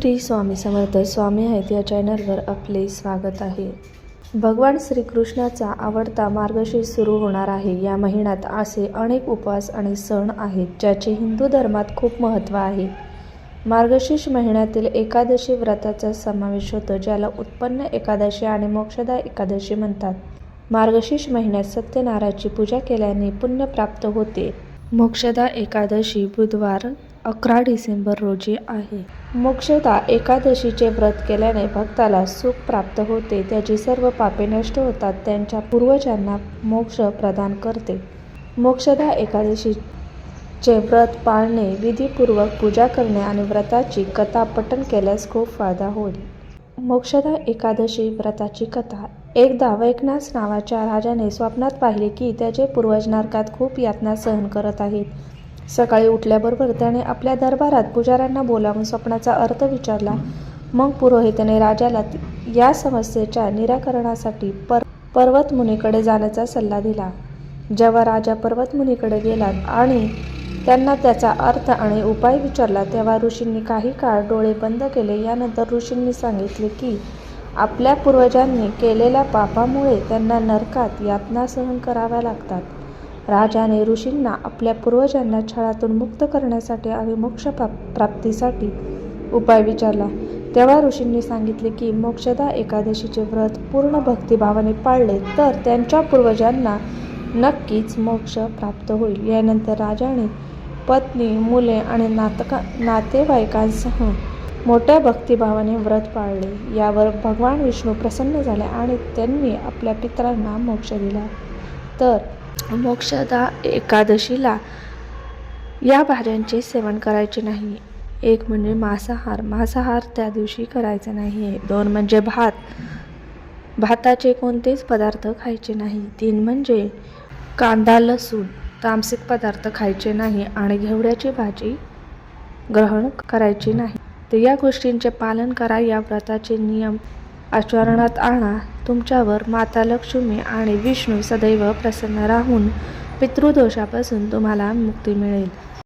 श्री स्वामी समर्थ स्वामी आहेत या चॅनलवर आपले स्वागत आहे. भगवान श्रीकृष्णाचा आवडता मार्गशीर्ष सुरू होणार आहे. या महिन्यात असे अनेक उपवास आणि सण आहेत ज्याचे हिंदू धर्मात खूप महत्त्व आहे. मार्गशीर्ष महिन्यातील एकादशी व्रताचा समावेश होतो ज्याला उत्पन्न एकादशी आणि मोक्षदा एकादशी म्हणतात. मार्गशीर्ष महिन्यात सत्यनारायणाची पूजा केल्याने पुण्य प्राप्त होते. मोक्षदा एकादशी बुधवार अकरा डिसेंबर रोजी आहे. मोक्षदा एकादशीचे व्रत केल्याने भक्ताला सुख प्राप्त होते. त्याची सर्व पापे नष्ट होतात. त्यांच्या पूर्वजांना मोक्ष प्रदान करते. मोक्षदा एकादशीचे व्रत पाळणे विधीपूर्वक पूजा करणे आणि व्रताची कथा पठण केल्यास खूप फायदा होईल. मोक्षदा एकादशी व्रताची कथा. एकदा वैकनाथ नावाच्या राजाने स्वप्नात पाहिले की त्याचे पूर्वज नरकात खूप यातना सहन करत आहेत. सकाळी उठल्याबरोबर त्याने आपल्या दरबारात पुजाऱ्यांना बोलावून स्वप्नाचा अर्थ विचारला. मग पुरोहिताने राजाला या समस्येच्या निराकरणासाठी पर पर्वतमुनीकडे जाण्याचा सल्ला दिला. जेव्हा राजा पर्वतमुनीकडे गेला आणि त्यांना त्याचा अर्थ आणि उपाय विचारला तेव्हा ऋषींनी काही काळ डोळे बंद केले. यानंतर ऋषींनी सांगितले की आपल्या पूर्वजांनी केलेल्या पापामुळे त्यांना नरकात यातना सहन कराव्या लागतात. राजाने ऋषींना आपल्या पूर्वजांना छळातून मुक्त करण्यासाठी आणि मोक्ष प्राप्तीसाठी उपाय विचारला. तेव्हा ऋषींनी सांगितले की मोक्षदा एकादशीचे व्रत पूर्ण भक्तिभावाने पाळले तर त्यांच्या पूर्वजांना नक्कीच मोक्ष प्राप्त होईल. यानंतर राजाने पत्नी मुले आणि नातका नातेवाईकांसह मोठ्या भक्तिभावाने व्रत पाळले. यावर भगवान विष्णू प्रसन्न झाले आणि त्यांनी आपल्या पितरांना मोक्ष दिला. तर मोक्षदा एकादशीला या भाज्यांचे सेवन करायचे नाही. एक म्हणजे मांसाहार. मांसाहार त्या दिवशी करायचा नाही आहे दोन म्हणजे भात. भाताचे कोणतेच पदार्थ खायचे नाही. तीन म्हणजे कांदा लसूण तामसिक पदार्थ खायचे नाही आणि घेवड्याची भाजी ग्रहण करायची नाही. तर या गोष्टींचे पालन करा. या व्रताचे नियम आचरणात आणा. तुमच्यावर माता लक्ष्मी आणि विष्णू सदैव प्रसन्न राहून पितृदोषापासून तुम्हाला मुक्ती मिळेल.